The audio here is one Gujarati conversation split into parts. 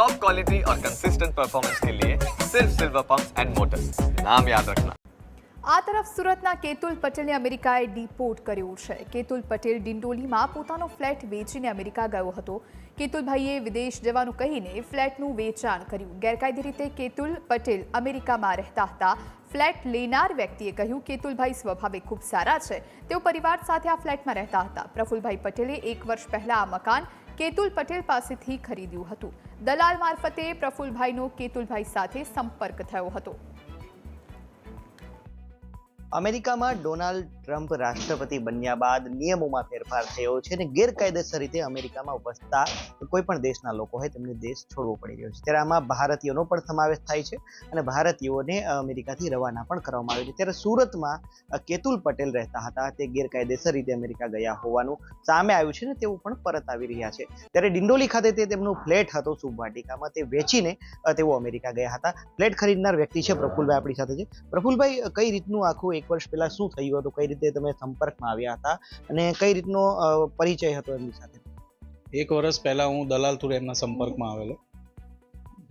टॉप क्वालिटी और कंसिस्टेंट परफॉर्मेंस के लिए सिर्फ सिल्वर पंप एंड मोटर्स नाम याद रखना આ તરફ સુરતના કેતુલ પટેલને અમેરિકાએ ડિપોર્ટ કર્યો છે કેતુલ પટેલ ડિંડોલીમાં પોતાનો ફ્લેટ વેચીને અમેરિકા ગયો હતો કેતુલભાઈએ વિદેશ જવાનું કહીને ફ્લેટનું વેચાણ કર્યું ગેરકાયદે રીતે કેતુલ પટેલ અમેરિકામાં રહેતા હતા ફ્લેટ લેનાર વ્યક્તિએ કહ્યું કેતુલભાઈ સ્વભાવે ખૂબ સારા છે તેઓ પરિવાર સાથે આ ફ્લેટમાં રહેતા હતા પ્રફુલભાઈ પટેલે એક વર્ષ પહેલા આ મકાન કેતુલ પટેલ પાસેથી ખરીદ્યું હતું. દલાલ મારફતે પ્રફુલભાઈનો કેતુલભાઈ સાથે સંપર્ક થયો હતો. અમેરિકામાં ડોનાલ્ડ ટ્રમ્પ રાષ્ટ્રપતિ બન્યા બાદ નિયમોમાં ફેરફાર થયો છે અને ગેરકાયદેસર રીતે અમેરિકામાં વસતા કોઈ પણ દેશના લોકો હોય તેમને દેશ છોડવો પડી રહ્યો છે. ત્યારે આમાં ભારતીયોનો પણ સમાવેશ થાય છે અને ભારતીયોને અમેરિકાથી રવાના પણ કરવામાં આવ્યું છે. ત્યારે સુરતમાં કેતુલ પટેલ રહેતા હતા. તે ગેરકાયદેસર રીતે અમેરિકા ગયા હોવાનું સામે આવ્યું છે ને તેઓ પણ પરત આવી રહ્યા છે. ત્યારે ડિંડોલી ખાતે તે તેમનું ફ્લેટ હતો શુભભાટિકામાં તે વેચીને તેઓ અમેરિકા ગયા હતા. ફ્લેટ ખરીદનાર વ્યક્તિ છે પ્રફુલભાઈ આપણી સાથે છે. પ્રફુલભાઈ, કઈ રીતનું આખું એક વર્ષ પહેલા શું થયું હતું? કઈ રીતે તમે સંપર્કમાં આવ્યા હતા? અને કઈ રીતનો પરિચય હતો એમની સાથે? એક વર્ષ પહેલા હું દલાલ થ્રુ એમના સંપર્કમાં આવેલો.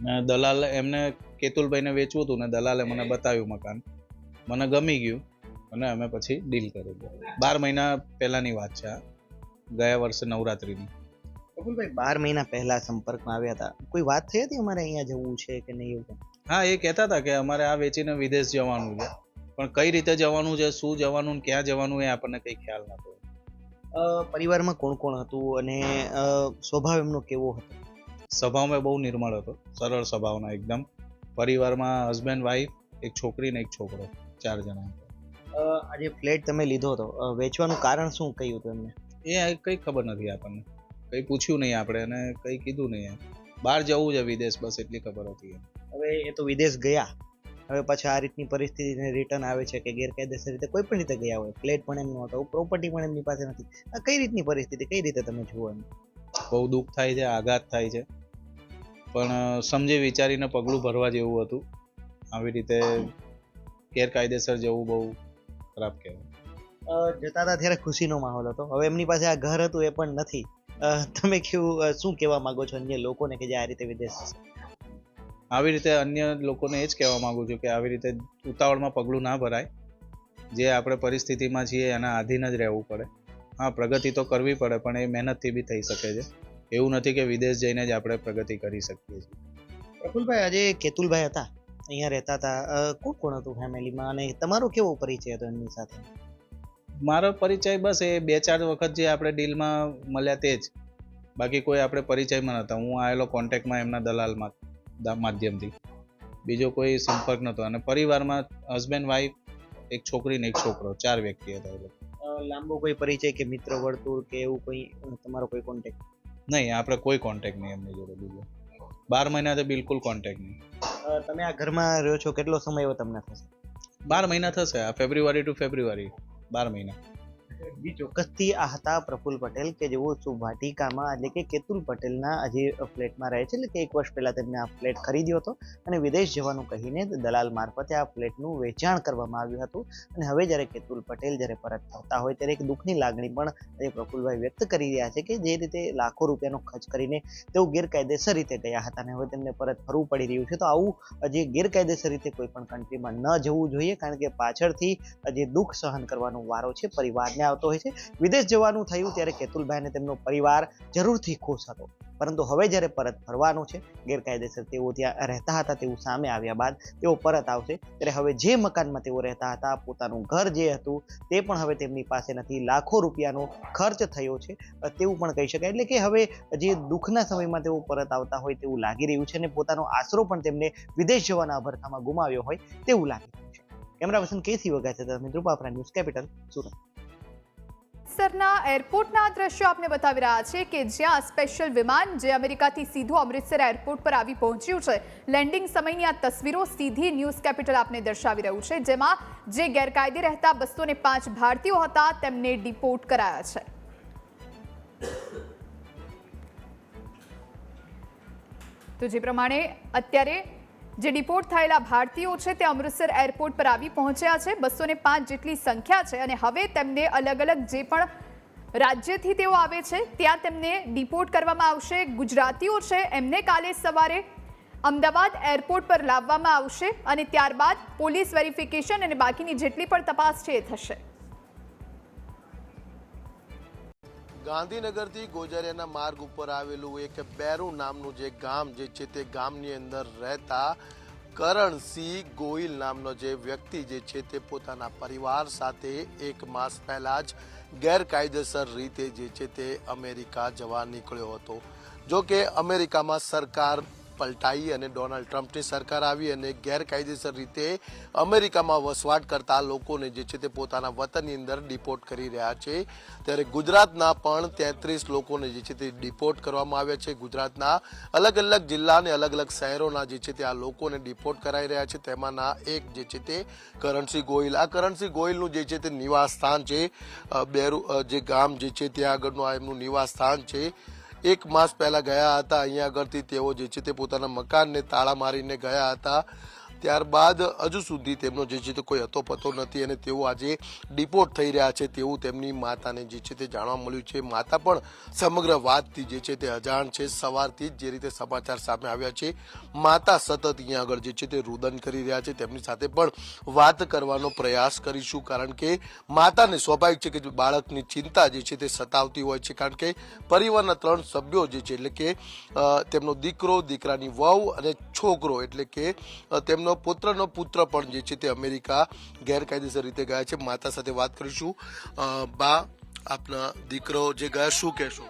ને દલાલ એમને કેતુલભાઈને વેચવું હતું ને દલાલે મને બતાવ્યું મકાન. મને ગમી ગયું અને અમે પછી ડીલ કરી બાર મહિના પહેલાની વાત છે ગયા વર્ષે નવરાત્રિની. પ્રફુલભાઈ બાર મહિના પહેલા સંપર્કમાં આવ્યા હતા. કોઈ વાત થઈ હતી અમારે અહીંયા જવું છે કે નહીં એવું હા એ કહેતા હતા કે અમારે આ વેચીને વિદેશ જવાનું છે. પણ કઈ રીતે જવાનું છે શું જવાનું ને ક્યાં જવાનું એ આપણને કઈ ખ્યાલ નતો પરિવારમાં કોણ કોણ હતું અને સ્વભાવ એમનો કેવો હતો? સ્વભાવ મેં બહુ નિર્મળ હતો સરળ સ્વભાવના એકદમ. પરિવારમાં હસબન્ડ વાઈફ એક છોકરી ને એક છોકરો ચાર જણા હતા. અ, આ જે ફ્લેટ તમે લીધો હતો વેચવાનું કારણ શું કહ્યું હતું એમને? એ કઈ ખબર નથી આપણને. કઈ પૂછ્યું નહીં આપણે અને કઈ કીધું નહીં બહાર જવું છે વિદેશ બસ એટલી ખબર હતી હવે એ તો વિદેશ ગયા. હવે પાછા આ રીતની પરિસ્થિતિને રિટર્ન આવે છે કે ગેરકાયદેસર રીતે કોઈ પણ રીતે ગયા હોય. ફ્લેટ પણ એમનો હતો પ્રોપર્ટી પણ એમની પાસે નથી. આ કઈ રીતની પરિસ્થિતિ કઈ રીતે તમે જુઓ એમ? બહુ દુઃખ થાય છે આઘાત થાય છે. પણ સમજી વિચારીને પગલું ભરવા જેવું હતું. આવી રીતે ગેરકાયદેસર જવું બહુ ખરાબ કહેવાય. જતા હતા ત્યારે ખુશીનો માહોલ હતો. હવે એમની પાસે આ ઘર હતું એ પણ નથી. તમે કેવું શું કહેવા માંગો છો અન્ય લોકોને કે જે આ રીતે વિદેશ? આવી રીતે અન્ય લોકોને એ જ કહેવા માગું છું કે આવી રીતે ઉતાવળમાં પગલું ના ભરાય. જે આપણે પરિસ્થિતિમાં છીએ એના આધીન જ રહેવું પડે. હા પ્રગતિ તો કરવી પડે પણ એ મહેનતથી બી થઈ શકે છે. એવું નથી કે વિદેશ જઈને જ આપણે પ્રગતિ કરી શકીએ છીએ. પ્રફુલભાઈ આજે કેતુલભાઈ હતા. અહીંયા રહેતા હતા. કોણ કોણ હતું ફેમિલીમાં અને તમારો કેવો પરિચય હતો એમની સાથે? મારો પરિચય બસ એ બે ચાર વખત જે આપણે ડીલમાં મળ્યા તે જ. બાકી કોઈ આપણે પરિચયમાં નહોતા. હું આવેલો કોન્ટેક્ટમાં એમના દલાલમાં. માધ્યમથી. બીજો કોઈ સંપર્ક નહોતો. અને પરિવારમાં હસબન્ડ વાઈફ એક છોકરી ને એક છોકરો ચાર વ્યક્તિ હતા એ લોકો. લાંબો કોઈ પરિચય કે મિત્ર વર્તુળ કે એવું કોઈ તમારો કોઈ કોન્ટેક નહીં આપણે કોઈ કોન્ટેક નહીં એમની જોડે બીજો. બાર મહિના તો બિલકુલ કોન્ટેક્ટ નહીં. તમે આ ઘરમાં રહ્યો છો કેટલો સમય એવો તમને થશે? બાર મહિના થશે આ ફેબ્રુઆરી ટુ ફેબ્રુઆરી બાર મહિના. ચોક્કસથી આ હતા પ્રફુલ પટેલ કે જેઓ સુભાટિકામાં એટલે કે કેતુલ પટેલના જે ફ્લેટમાં રહે છે એટલે કે એક વર્ષ પહેલાં તેમને આ ફ્લેટ ખરીદ્યો હતો અને વિદેશ જવાનું કહીને દલાલ મારફતે આ ફ્લેટનું વેચાણ કરવામાં આવ્યું હતું. અને હવે જ્યારે કેતુલ પટેલ જ્યારે પરત થતા હોય ત્યારે એક દુઃખની લાગણી પણ આજે પ્રફુલભાઈ વ્યક્ત કરી રહ્યા છે કે જે રીતે લાખો રૂપિયાનો ખર્ચ કરીને તેઓ ગેરકાયદેસર રીતે ગયા હતા અને હવે તેમને પરત ફરવું પડી રહ્યું છે. તો આવું જે ગેરકાયદેસર રીતે કોઈ પણ કન્ટ્રીમાં ન જવું જોઈએ કારણ કે પાછળથી જે દુઃખ સહન કરવાનો વારો છે પરિવારને આવતો હોય છે. વિદેશ જવાનું થયું ત્યારે કેતુલભાઈ તેમનો પરિવાર જરૂરથી ખુશ હતો. પરંતુ હવે જ્યારે પરત ફરવાનું છે, ગેરકાયદેસર તેઓ ત્યાં રહેતા હતા તેવું સામે આવ્યા બાદ તેઓ પરત આવશે, ત્યારે હવે જે મકાનમાં તેઓ રહેતા હતા, પોતાનું ઘર જે હતું, તે પણ હવે તેમની પાસે નથી. લાખો રૂપિયાનો ખર્ચ થયો છે. તેવું પણ કહી શકાય. એટલે કે હવે જે દુઃખના સમયમાં તેઓ પરત આવતા હોય તેવું લાગી રહ્યું છે અને પોતાનો આશરો પણ તેમને વિદેશ જવાના અભરખામાં ગુમાવ્યો હોય તેવું લાગી છે. કેમેરા પર્સન કેસી વગા છે તમે ધ્રુપાફરા ન્યૂઝ કેપિટલ, સુરત. અમૃતસરના એરપોર્ટના દ્રશ્યો આપને બતાવી રહ્યા છે કે જ્યાં સ્પેશિયલ વિમાન જે અમેરિકાથી સીધું અમૃતસર એરપોર્ટ પર આવી પહોંચ્યું છે, લેન્ડિંગ સમયની આ તસવીરો સીધી ન્યૂઝ કેપિટલ આપને દર્શાવી રહ્યું છે, જેમાં જે ગેરકાયદે રહેતા બસો પાંચ ભારતીયો હતા, તેમને ડિપોર્ટ કરાયા છે. તો જે પ્રમાણે અત્યારે જે ડિપોર્ટ થયેલા ભારતીયો છે તે અમૃતસર એરપોર્ટ પર આવી પહોંચ્યા છે. બસો પાંચ જેટલી સંખ્યા છે અને હવે તેમને અલગ અલગ જે પણ રાજ્યથી તેઓ આવે છે, ત્યાં તેમને ડિપોર્ટ કરવામાં આવશે. ગુજરાતીઓ છે, એમને કાલે સવારે અમદાવાદ એરપોર્ટ પર લાવવામાં આવશે અને ત્યારબાદ પોલીસ વેરિફિકેશન અને બાકીની જેટલી પણ તપાસ છે એ થશે. ગાંધીનગરથી ગોજારિયાના માર્ગ ઉપર આવેલું એક બેરુ નામનું જે ગામ જે છે તે ગામની અંદર રહેતા કરણસિંહ ગોહિલ નામનો જે વ્યક્તિ જે છે તે પોતાના પરિવાર સાથે એક માસ પહેલાં જ ગેરકાયદેસર રીતે જે છે તે અમેરિકા જવા નીકળ્યો હતો. જો કે અમેરિકામાં સરકાર પલટાઈ અને ડોનાલ્ડ ટ્રમ્પની સરકાર આવી અને ગેરકાયદેસર રીતે અમેરિકામાં વસવાટ કરતા લોકોને જે છે તે પોતાના વતનની અંદર ડિપોર્ટ કરી રહ્યા છે. ત્યારે ગુજરાતના પણ તેત્રીસ લોકોને જે છે તે ડિપોર્ટ કરવામાં આવ્યા છે. ગુજરાતના અલગ અલગ જિલ્લા અને અલગ અલગ શહેરોના જે છે તે આ લોકોને ડિપોર્ટ કરાઈ રહ્યા છે. તેમાંના એક જે છે તે કરણસિંહ ગોહિલ. આ કરણસિંહ ગોહિલનું જે છે તે નિવાસ સ્થાન છે. બેરુ જે ગામ જે છે ત્યાં આગળનું આ એમનું નિવાસ સ્થાન છે. એક માસ પહેલાં ગયા હતા અહીંયા આગળથી તેઓ જે છે તે પોતાના મકાનને તાળા મારીને ગયા હતા. ત્યારબાદ હજુ સુધી તેમનો જે છે તે કોઈ હતો પતો નથી અને તેઓ આજે ડિપોર્ટ થઈ રહ્યા છે તેવું તેમની માતાને જે છે તે જાણવા મળ્યું છે. માતા પણ સમગ્ર વાતથી જે છે તે અજાણ છે. સવારથી જ જે રીતે સમાચાર સામે આવ્યા છે માતા સતત અહીંયા આગળ જે છે તે રુદન કરી રહ્યા છે. તેમની સાથે પણ વાત કરવાનો પ્રયાસ કરીશું કારણ કે માતાને સ્વાભાવિક છે કે બાળકની ચિંતા જે છે તે સતાવતી હોય છે કારણ કે પરિવારના ત્રણ સભ્યો જે છે એટલે કે તેમનો દીકરો દીકરાની વહુ અને છોકરો એટલે કે અ, તેમનો પુત્રનો પુત્ર પણ જે છે તે અમેરિકા ગેરકાયદેસર રીતે ગયા છે. માતા સાથે વાત કરીશું. બા આપના દીકરો જે ગયા શું કહેશો.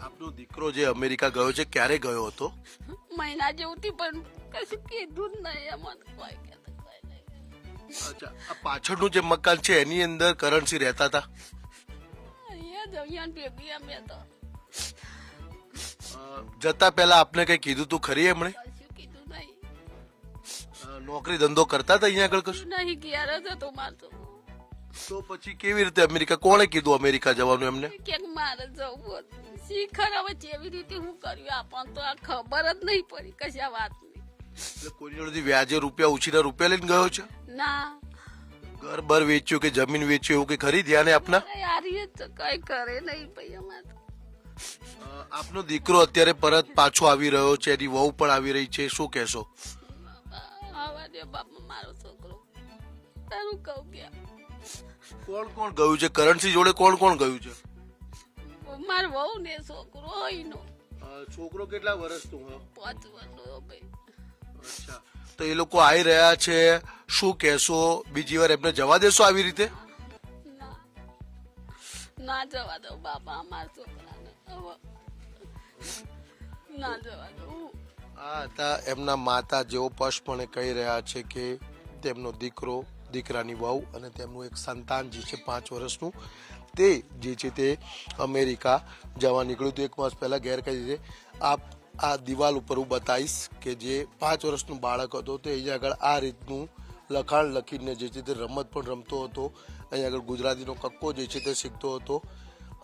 આપનો દીકરો જે અમેરિકા ગયો છે ક્યારે ગયો હતો? મહિના જેવું થી પણ કશું કીધું જ નહીં નહીં. અચ્છા આ પાછળનું જે મકાન છે એની અંદર કરન્સી રહેતા હતા? જતા પહેલા આપને કઈ કીધું તું ખરી એમણે? નોકરી ધંધો કરતા હતા અહીંયા આગળ કશું? નહીં ગયા જ હતો મારતો તો પછી કેવી રીતે અમેરિકા? કોણે કીધું અમેરિકા જવાનું એમને? ક્યાંક મારે જવું હતું. શીખર હવે જેવી રીતે હું કર્યું આપણને તો આ ખબર જ નહીં પડી કશા વાતની. એટલે કોઈની જોડેથી વ્યાજે રૂપિયા ઉછીના રૂપિયા લઈને ગયો છે? ના. ઘર બર વેચ્યું કે જમીન વેચ્યું એવું કે ખરી ધ્યાને આપના? યારી તો કઈ કરે નહીં ભાઈ અમારે આપનો દીકરો અત્યારે પરત પાછો આવી રહ્યો છે એની વહુ પણ આવી રહી છે. શું કહેશો? દે બાપા મારો છોકરો. તારું કહું ગયા કોણ કોણ ગયું છે? કરણસિંહ જોડે કોણ કોણ ગયું છે? માર વહુ ને છોકરો હોય છોકરો કેટલા વર્ષ તું પાંચ વર્ષનો ભાઈ. અચ્છા. તો એ લોકો આવી રહ્યા છે. શું કહેશો? બીજી વાર એમને જવા દેશો આવી રીતે? ના. ના જવા દો બાપા અમારા છોકરાને. ના જવા દો આ હતા એમના માતા જેઓ સ્પષ્ટપણે કહી રહ્યા છે કે તેમનો દીકરો, દીકરાની વહુ અને તેમનું એક સંતાન જે છે પાંચ વર્ષનું, તે જે છે તે અમેરિકા જવા નીકળ્યું હતું. એક માસ પહેલા ગેરકાયદે આપ આ દિવાલ ઉપર હું બતાવીશ કે જે પાંચ વર્ષનું બાળક હતો તે અહીંયા આગળ આ રીતનું લખાણ લખીને જે છે તે રમત પણ રમતો હતો. અહીંયા આગળ ગુજરાતીનો કક્કો જે છે તે શીખતો હતો.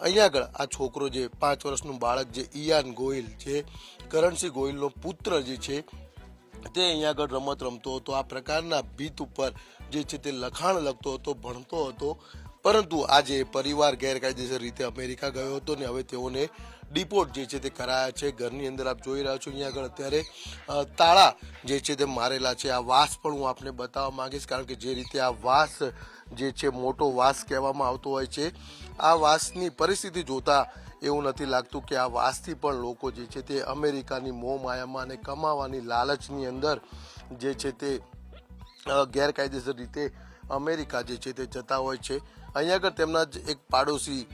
અહીંયા આગળ આ છોકરો જે પાંચ વર્ષનું બાળક જે ઇયાન ગોહિલ જે કરણસિંહ ગોહિલનો પુત્ર જે છે, તે અહીંયા આગળ રમત રમતો હતો. આ પ્રકારના ભીત ઉપર જે છે તે લખાણ લખતો હતો, ભણતો હતો. પરંતુ આજે પરિવાર ગેરકાયદેસર રીતે અમેરિકા ગયો હતો ને હવે તેઓને ડિપોર્ટ જે છે તે કરાયા છે. ઘરની અંદર આપ જોઈ રહ્યા છો અહીંયા આગળ અત્યારે તાળા જે છે તે મારેલા છે. આ વાસ પણ હું આપને બતાવવા માંગીશ કારણ કે જે રીતે આ વાસ જે છે મોટો વાસ કહેવામાં આવતો હોય છે, આ વાસની પરિસ્થિતિ જોતા એવું નથી લાગતું કે આ વાસથી પણ લોકો જે છે તે અમેરિકાની મોહમાયામાં અને કમાવાની લાલચની અંદર જે છે તે ગેરકાયદેસર રીતે અમેરિકા જે છે તે જતા હોય છે. અહીંયા આગળ તેમના જ એક પાડોશી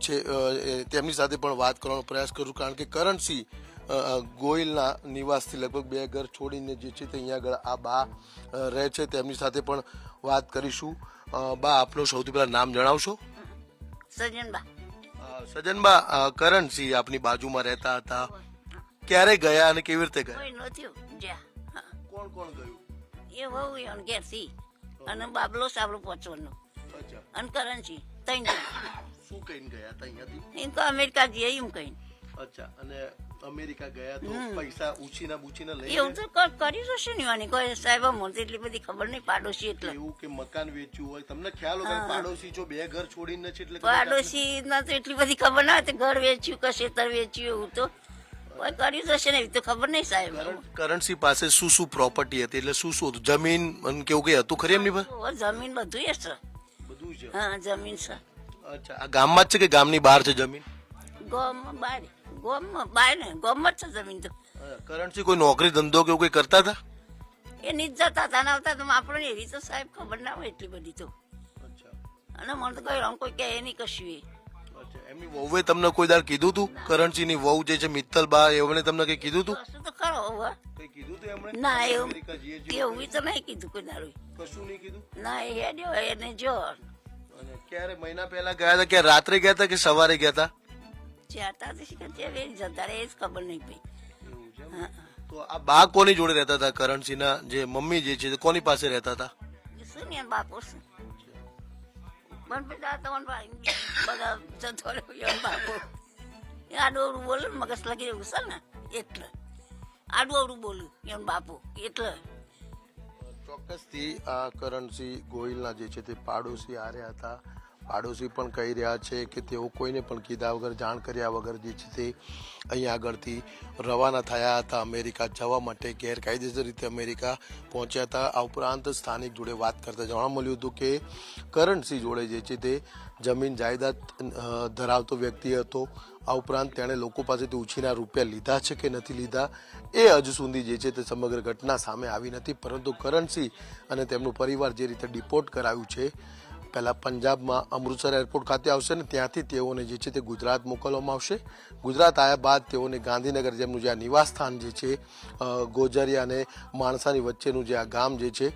છે તેમની સાથે પણ વાત કરવાનો પ્રયાસ કરું કારણ કે કરણસિંહ ગોયલના નિવાસથી લગભગ બે ઘર છોડીને જે છે તે અહીંયા આગળ આ બા રહે છે તેમની સાથે પણ વાત કરીશું. બા આપનું સૌથી પહેલા નામ જણાવશો? સજનબા. સજનબા કરણસિંહ આપની બાજુમાં રહેતા હતા. ક્યારે ગયા અને કેવી રીતે ગયા. કોણ કોણ ગયું? એ વહુ ઘેર સી અને બાબલો સાબલો પહોંચવાનો. અને કરન્સી ત્રણ જણ શું કહીને ગયા હતા અહીંયાથી? એમ તો અમેરિકા જઈએ એમ કહીને. અચ્છા અને અમેરિકા ગયા તો પૈસા ઉછીના બુચીના લઈ એવું તો ક- કરી જશે ને વાની કોઈ સાહેબ મને તો એટલી બધી ખબર નહીં પાડોશી એટલે એવું કે મકાન વેચ્યું હોય તમને ખ્યાલ હોય કે પાડોશી છો બે ઘર છોડીને છે એટલે પાડોશી ના તો એટલી બધી ખબર ના હતી ઘર વેચ્યું કે ખેતર વેચ્યું એવું તો. કોઈ કરી જશે ને એવી તો ખબર નહીં સાહેબ. કરન્સી પાસે શું શું પ્રોપર્ટી હતી? એટલે શું શું હતું? જમીન અને કેવું કઈ હતું ખરી એમની પાસે? ઓ, જમીન બધું એ છે છે હા જમીન છે. અચ્છા આ ગામમાં જ છે કે ગામની બહાર છે જમીન? ગામમાં બહાર ગામમાં બહાર ને ગામમાં જ છે જમીન તો. કરણસી કોઈ નોકરી ધંધો કે એવું કઈ કરતા હતા? એ નીચ જતા હતા ને આવતા તો આપણને એવી તો સાહેબ ખબર ના હોય એટલી બધી તો. અને મને તો કોઈ કોઈ કહે નહીં કશું એ. એમની વહુએ તમને કોઈ દાર કીધું તું? ની. વહુ જે છે મિત્તલ બા એમણે તમને કઈ કીધું તું? કશું તો ખરો હવે. કઈ કીધું તું એમણે? ના એવું એવું તો નહીં કીધું કોઈ દારૂ કશું નહીં કીધું? ના એ હેડ્યો એને જો. અને ક્યારે મહિના પહેલા ગયા હતા કે રાત્રે ગયા હતા કે સવારે ગયા હતા જ્યાં હતા કે ત્યાં વેરી જતા રહે એ જ ખબર નહીં પઈ એવું છે એમ? હા તો આ બા કોની જોડે રહેતા હતા કરન્સીના જે મમ્મી જે છે તે કોની પાસે રહેતા હતા શું ને બાપુ શું પણ બધા તો મને ભાઈ બધા જતો રહ્યો એમ બાપુ એ આડું અવડું બોલે ને મગજ લાગી રહ્યું છે ને એટલે આડું અવડું બોલું એમ બાપુ એટલે ચોક્કસથી આ કરણસિંહ ગોહિલના જે છે તે પાડોશી હાર્યા હતા પાડોશી પણ કહી રહ્યા છે કે તેઓ કોઈને પણ કીધા વગર, જાણ કર્યા વગર જે છે તે અહીં આગળથી રવાના થયા હતા. અમેરિકા જવા માટે ગેરકાયદેસર રીતે અમેરિકા પહોંચ્યા હતા. આ ઉપરાંત સ્થાનિક જોડે વાત કરતા જાણવા મળ્યું હતું કે કરણસિંહ જોડે જે છે તે જમીન જાયદાદ ધરાવતો વ્યક્તિ હતો. આ ઉપરાંત તેણે લોકો પાસેથી ઉછીના રૂપિયા લીધા છે કે નથી લીધા એ હજુ સુધી જે છે તે સમગ્ર ઘટના સામે આવી નથી. પરંતુ કરણસિંહ અને તેમનું પરિવાર જે રીતે ડિપોર્ટ કરાયું છે પહેલા પંજાબમાં અમૃતસર એરપોર્ટ ખાતે આવશે ને ત્યાંથી તેઓને જે છે તે ગુજરાત મોકલવામાં આવશે. ગુજરાત આવ્યા બાદ તેઓને ગાંધીનગર જેમનું જે આ નિવાસ સ્થાન જે છે ગોજરિયા અને માણસાની વચ્ચેનું જે આ ગામ જે છે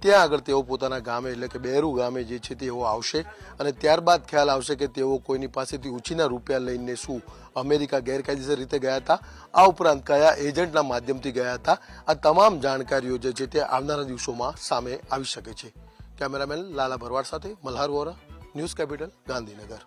ત્યાં આગળ તેઓ પોતાના ગામે એટલે કે બેરુ ગામે જે છે તેઓ આવશે. અને ત્યારબાદ ખ્યાલ આવશે કે તેઓ કોઈની પાસેથી ઉછીના રૂપિયા લઈને શું અમેરિકા ગેરકાયદેસર રીતે ગયા હતા. આ ઉપરાંત કયા એજન્ટના માધ્યમથી ગયા હતા. આ તમામ જાણકારીઓ જે છે તે આવનારા દિવસોમાં સામે આવી શકે છે. કેમેરામેન લાલા ભરવાડ સાથે મલ્હાર વોરા ન્યૂઝ કેપિટલ ગાંધીનગર.